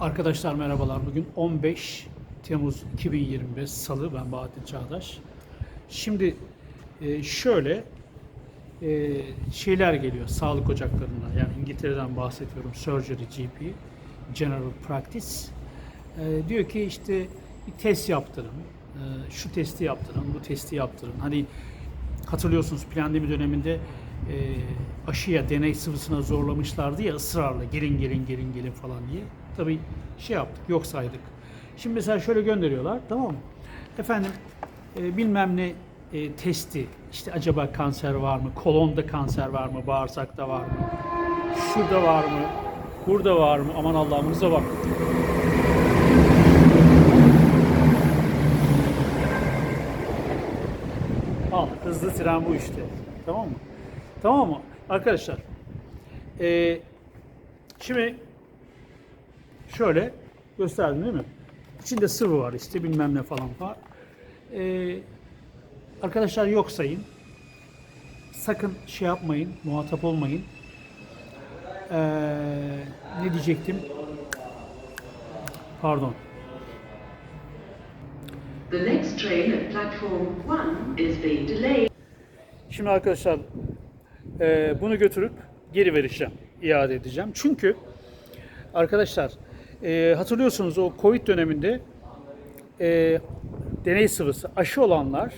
Arkadaşlar merhabalar. Bugün 15 Temmuz 2025 Salı. Ben Bahattin Çağdaş. Şimdi e, şöyle e, şeyler geliyor sağlık ocaklarına. Yani İngiltere'den bahsediyorum. Surgery GP, General Practice. E, diyor ki işte bir test yaptırın. şu testi yaptırın, bu testi yaptırın. Hani hatırlıyorsunuz pandemi döneminde e, aşıya, deney sıvısına zorlamışlardı ya ısrarla gelin gelin gelin gelin falan diye. Tabii şey yaptık, yok saydık. Şimdi mesela şöyle gönderiyorlar, tamam mı? Efendim e, bilmem ne e, testi, işte acaba kanser var mı, kolonda kanser var mı, bağırsakta var mı, şurada var mı, burada var mı, aman Allah'ımıza bak. Al, hızlı tren bu işte. Tamam mı? Tamam mı? Arkadaşlar, e, şimdi şöyle gösterdim değil mi? İçinde sıvı var işte bilmem ne falan var. E, arkadaşlar yok sayın. Sakın şey yapmayın, muhatap olmayın. E, ne diyecektim? Pardon. The next train at platform 1 is being delayed. Şimdi arkadaşlar e, bunu götürüp geri vereceğim, iade edeceğim. Çünkü arkadaşlar e, hatırlıyorsunuz o Covid döneminde e, deney sıvısı aşı olanlar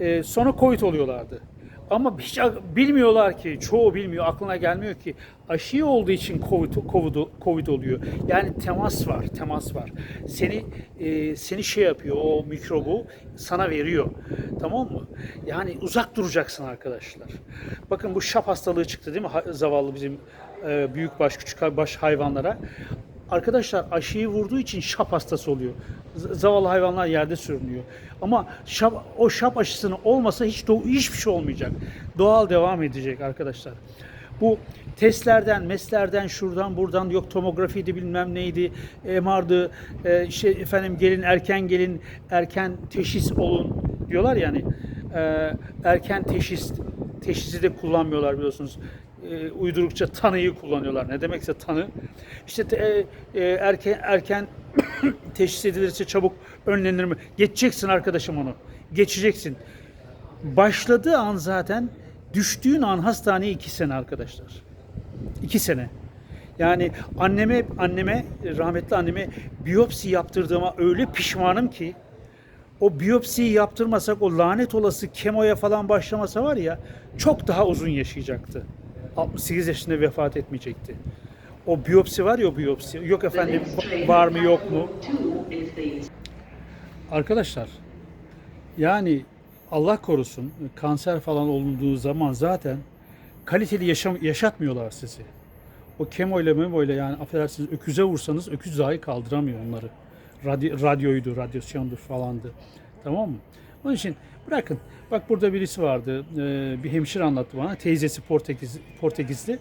e, sonra Covid oluyorlardı. Ama hiç bilmiyorlar ki, çoğu bilmiyor, aklına gelmiyor ki aşı olduğu için Covid, Covid, Covid oluyor. Yani temas var, temas var. Seni e, seni şey yapıyor, o mikrobu sana veriyor. Tamam mı? Yani uzak duracaksın arkadaşlar. Bakın bu şap hastalığı çıktı değil mi? Zavallı bizim e, büyük baş, küçük baş hayvanlara. Arkadaşlar aşıyı vurduğu için şap hastası oluyor. Zavallı hayvanlar yerde sürünüyor. Ama şap, o şap aşısını olmasa hiç do- hiçbir şey olmayacak. Doğal devam edecek arkadaşlar. Bu testlerden, meslerden, şuradan buradan yok tomografiydi bilmem neydi, MR'dı, e, şey efendim gelin erken gelin, erken teşhis olun diyorlar yani. E, erken teşhis teşhisi de kullanmıyorlar biliyorsunuz e, uydurukça tanıyı kullanıyorlar. Ne demekse tanı. İşte te- e, erken erken teşhis edilirse çabuk önlenir mi? Geçeceksin arkadaşım onu. Geçeceksin. Başladığı an zaten düştüğün an hastaneye iki sene arkadaşlar. İki sene. Yani anneme anneme rahmetli anneme biyopsi yaptırdığıma öyle pişmanım ki o biyopsiyi yaptırmasak o lanet olası kemoya falan başlamasa var ya çok daha uzun yaşayacaktı. 68 yaşında vefat etmeyecekti. O biyopsi var ya o biyopsi. Yok efendim var mı yok mu? platform 2 is being Arkadaşlar yani Allah korusun kanser falan olunduğu zaman zaten kaliteli yaşam yaşatmıyorlar sizi. O kemoyla memoyla yani affedersiniz öküze vursanız öküz dahi kaldıramıyor onları. Radyo, radyoydu, radyasyondu falandı. Tamam mı? Onun için bırakın. Bak burada birisi vardı. e, bir hemşire anlattı bana. Teyzesi Portekiz, Portekizli.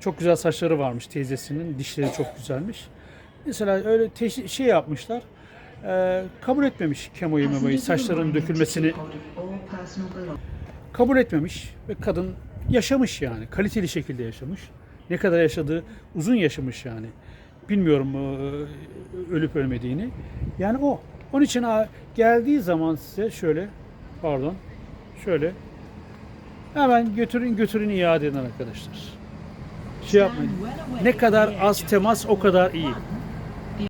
Çok güzel saçları varmış teyzesinin. Dişleri çok güzelmiş. Mesela öyle teşhi- şey yapmışlar. e, kabul etmemiş kemoyu memoyu, saçlarının dökülmesini kabul etmemiş ve kadın yaşamış yani. Kaliteli şekilde yaşamış. Ne kadar yaşadığı uzun yaşamış yani. Bilmiyorum e, ölüp ölmediğini. Yani o. Onun için geldiği zaman size şöyle pardon şöyle hemen götürün götürün iade edin arkadaşlar. Şey yapmayın. Ne kadar az temas o kadar iyi.